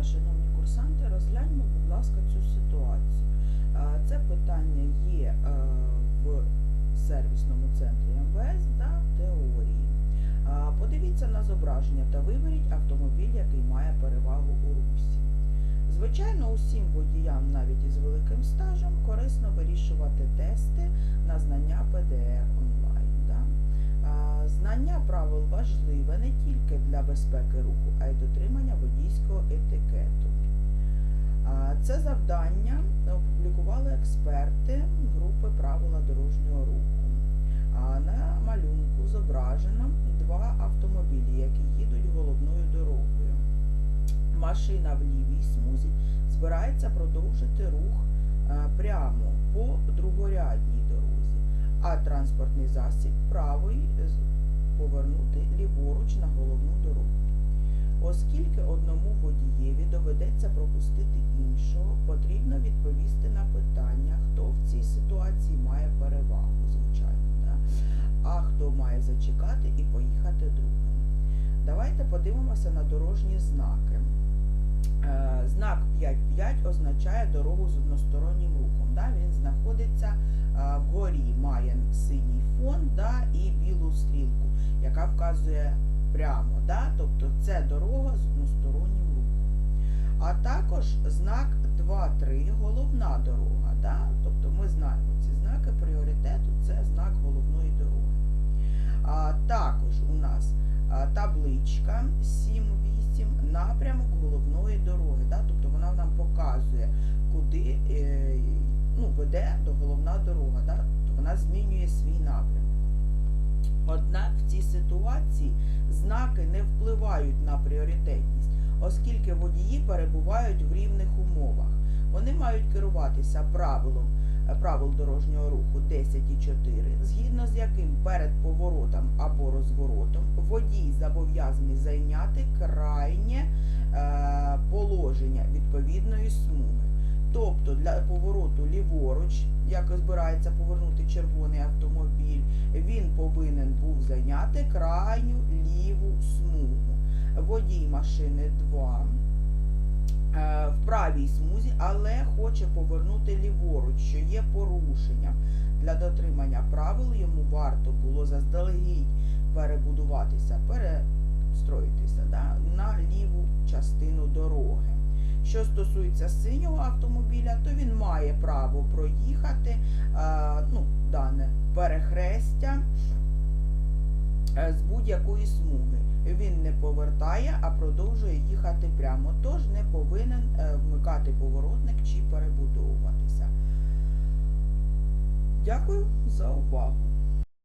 дня, шановні курсанти. Розгляньмо, будь ласка, цю ситуацію. Е, Це питання є е, в сервісному центрі МВС та теорії. Е, Подивіться на зображення та виберіть автомобіль, який має перевагу у русі. Звичайно, усім водіям, навіть із великим стажем, корисно вирішувати тести на знання ПДР онлайн. Да? Знання правил важливе не тільки для безпеки руху, а й дотримання Це завдання опублікували експерти групи правила дорожнього руху. А На малюнку зображено два автомобілі, які їдуть головною дорогою. Машина в лівій смузі збирається продовжити рух е, прямо по другорядній дорозі, а транспортний засіб правий повернути ліворуч на головну дорогу. Оскільки одному водієві доведеться пропустити іншого, потрібно відповісти на питання, хто в цій ситуації має перевагу, звичайно, да? а хто має зачекати і поїхати другим. Давайте подивимося на дорожні знаки. Е, Знак 5.5 означає дорогу з одностороннім рухом. Да? Він знаходиться е, вгорі, має синій фон да? і білу стрілку, яка вказує прямо. Да? Тобто це дорога з одностороннім рухом. А також знак 2.3 головна дорога. Да? Тобто ми знаємо ці знаки пріоритету, це знак головної дороги. А, також у нас табличка 7-8 напрямок головної дороги. Да? Тобто вона нам показує, куди е, ну, веде до головна дорога. Да? Тобто вона змінює свій напрямок. Однак в ситуації знаки не впливають на пріоритетність, оскільки водії перебувають в рівних умовах. Вони мають керуватися правилом е, правил дорожнього руху 10.4, згідно з яким перед поворотом або розворотом водій зобов'язаний зайняти крайнє е, положення відповідної смуги. Тобто для повороту ліворуч, як збирається повернути червоний автомобіль, він повинен був зайняти крайню ліву смугу. Водій машини 2 е, в правій смузі, але хоче повернути ліворуч, що є порушенням. Для дотримання правил йому варто було заздалегідь перебудуватися, перестроїтися да, на ліву частину дороги. Що стосується синього автомобіля, то він має право проїхати з будь-якої смуги. Він не повертає, а продовжує їхати прямо, тож не повинен е, вмикати поворотник чи перебудовуватися. Дякую за увагу.